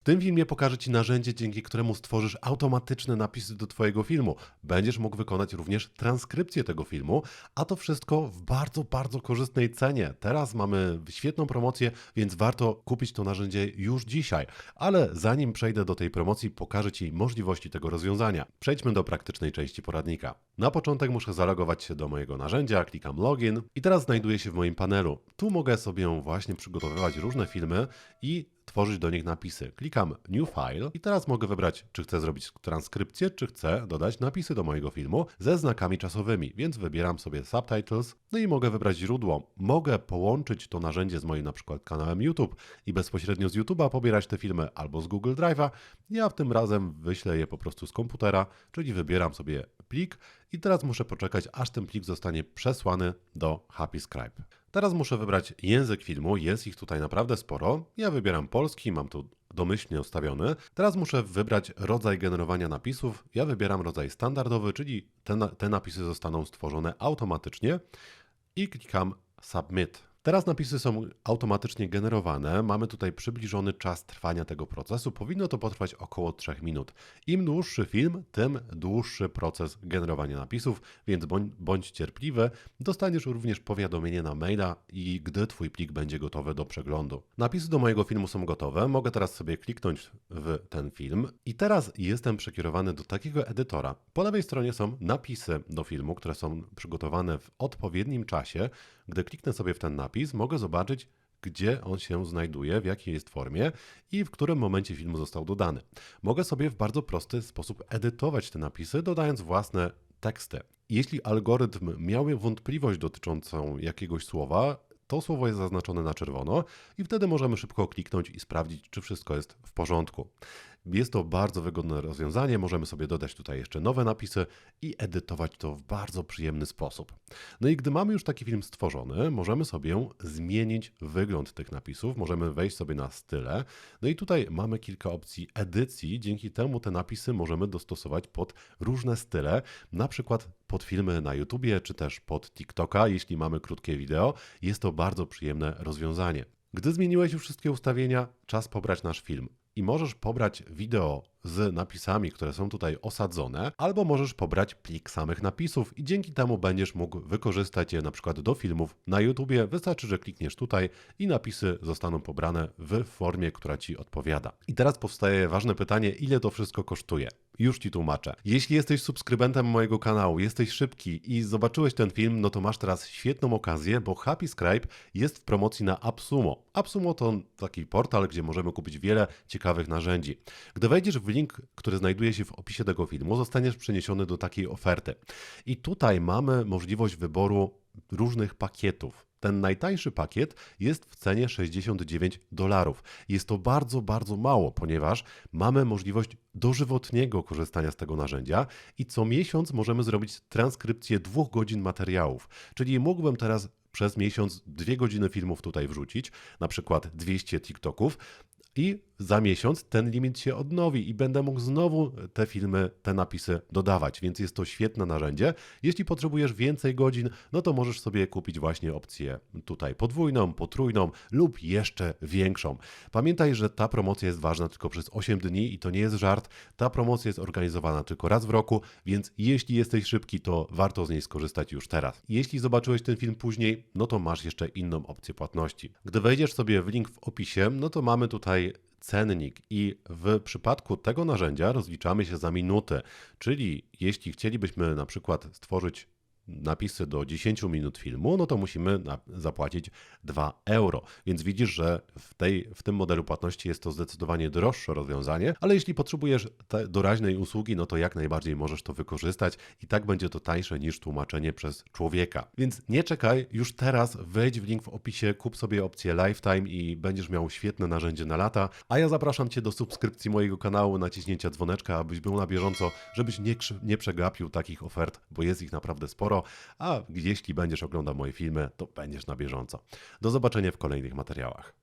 W tym filmie pokażę Ci narzędzie, dzięki któremu stworzysz automatyczne napisy do Twojego filmu. Będziesz mógł wykonać również transkrypcję tego filmu, a to wszystko w bardzo, bardzo korzystnej cenie. Teraz mamy świetną promocję, więc warto kupić to narzędzie już dzisiaj. Ale zanim przejdę do tej promocji, pokażę Ci możliwości tego rozwiązania. Przejdźmy do praktycznej części poradnika. Na początek muszę zalogować się do mojego narzędzia, klikam login i teraz znajduję się w moim panelu. Tu mogę sobie właśnie przygotowywać różne filmy i tworzyć do nich napisy. Klikam New File i teraz mogę wybrać, czy chcę zrobić transkrypcję, czy chcę dodać napisy do mojego filmu ze znakami czasowymi, więc wybieram sobie Subtitles, no i mogę wybrać źródło. Mogę połączyć to narzędzie z moim na przykład kanałem YouTube i bezpośrednio z YouTube'a pobierać te filmy albo z Google Drive'a. Ja w tym razem wyślę je po prostu z komputera, czyli wybieram sobie plik i teraz muszę poczekać, aż ten plik zostanie przesłany do Happy Scribe. Teraz muszę wybrać język filmu, jest ich tutaj naprawdę sporo. Ja wybieram polski, mam tu domyślnie ustawiony. Teraz muszę wybrać rodzaj generowania napisów. Ja wybieram rodzaj standardowy, czyli te, te napisy zostaną stworzone automatycznie i klikam Submit. Teraz napisy są automatycznie generowane. Mamy tutaj przybliżony czas trwania tego procesu. Powinno to potrwać około 3 minut. Im dłuższy film, tym dłuższy proces generowania napisów, więc bądź, bądź cierpliwy. Dostaniesz również powiadomienie na maila i gdy Twój plik będzie gotowy do przeglądu. Napisy do mojego filmu są gotowe. Mogę teraz sobie kliknąć w ten film i teraz jestem przekierowany do takiego edytora. Po lewej stronie są napisy do filmu, które są przygotowane w odpowiednim czasie. Gdy kliknę sobie w ten napis, mogę zobaczyć, gdzie on się znajduje, w jakiej jest formie i w którym momencie filmu został dodany. Mogę sobie w bardzo prosty sposób edytować te napisy, dodając własne teksty. Jeśli algorytm miał wątpliwość dotyczącą jakiegoś słowa, to słowo jest zaznaczone na czerwono i wtedy możemy szybko kliknąć i sprawdzić, czy wszystko jest w porządku. Jest to bardzo wygodne rozwiązanie. Możemy sobie dodać tutaj jeszcze nowe napisy i edytować to w bardzo przyjemny sposób. No i gdy mamy już taki film stworzony, możemy sobie zmienić wygląd tych napisów. Możemy wejść sobie na style. No i tutaj mamy kilka opcji edycji. Dzięki temu te napisy możemy dostosować pod różne style, na przykład pod filmy na YouTubie czy też pod TikToka, jeśli mamy krótkie wideo. Jest to bardzo przyjemne rozwiązanie. Gdy zmieniłeś już wszystkie ustawienia, czas pobrać nasz film. I możesz pobrać wideo z napisami, które są tutaj osadzone, albo możesz pobrać plik samych napisów i dzięki temu będziesz mógł wykorzystać je na przykład do filmów na YouTubie. Wystarczy, że klikniesz tutaj i napisy zostaną pobrane w formie, która Ci odpowiada. I teraz powstaje ważne pytanie, ile to wszystko kosztuje? Już Ci tłumaczę. Jeśli jesteś subskrybentem mojego kanału, jesteś szybki i zobaczyłeś ten film, no to masz teraz świetną okazję, bo Happy Scribe jest w promocji na AppSumo. AppSumo to taki portal, gdzie możemy kupić wiele ciekawych narzędzi. Gdy wejdziesz w link, który znajduje się w opisie tego filmu, zostaniesz przeniesiony do takiej oferty. I tutaj mamy możliwość wyboru różnych pakietów. Ten najtańszy pakiet jest w cenie 69 dolarów. Jest to bardzo, bardzo mało, ponieważ mamy możliwość dożywotniego korzystania z tego narzędzia i co miesiąc możemy zrobić transkrypcję dwóch godzin materiałów. Czyli mógłbym teraz przez miesiąc dwie godziny filmów tutaj wrzucić, na przykład 200 TikToków, i za miesiąc ten limit się odnowi i będę mógł znowu te filmy, te napisy dodawać, więc jest to świetne narzędzie. Jeśli potrzebujesz więcej godzin, no to możesz sobie kupić właśnie opcję tutaj podwójną, potrójną lub jeszcze większą. Pamiętaj, że ta promocja jest ważna tylko przez 8 dni i to nie jest żart. Ta promocja jest organizowana tylko raz w roku, więc jeśli jesteś szybki, to warto z niej skorzystać już teraz. Jeśli zobaczyłeś ten film później, no to masz jeszcze inną opcję płatności. Gdy wejdziesz sobie w link w opisie, no to mamy tutaj cennik. I w przypadku tego narzędzia rozliczamy się za minuty, czyli jeśli chcielibyśmy na przykład stworzyć napisy do 10 minut filmu, no to musimy zapłacić 2 euro. Więc widzisz, że w, tej, w tym modelu płatności jest to zdecydowanie droższe rozwiązanie, ale jeśli potrzebujesz doraźnej usługi, no to jak najbardziej możesz to wykorzystać i tak będzie to tańsze niż tłumaczenie przez człowieka. Więc nie czekaj, już teraz wejdź w link w opisie, kup sobie opcję Lifetime i będziesz miał świetne narzędzie na lata. A ja zapraszam Cię do subskrypcji mojego kanału, naciśnięcia dzwoneczka, abyś był na bieżąco, żebyś nie, nie przegapił takich ofert, bo jest ich naprawdę sporo. A jeśli będziesz oglądał moje filmy, to będziesz na bieżąco. Do zobaczenia w kolejnych materiałach.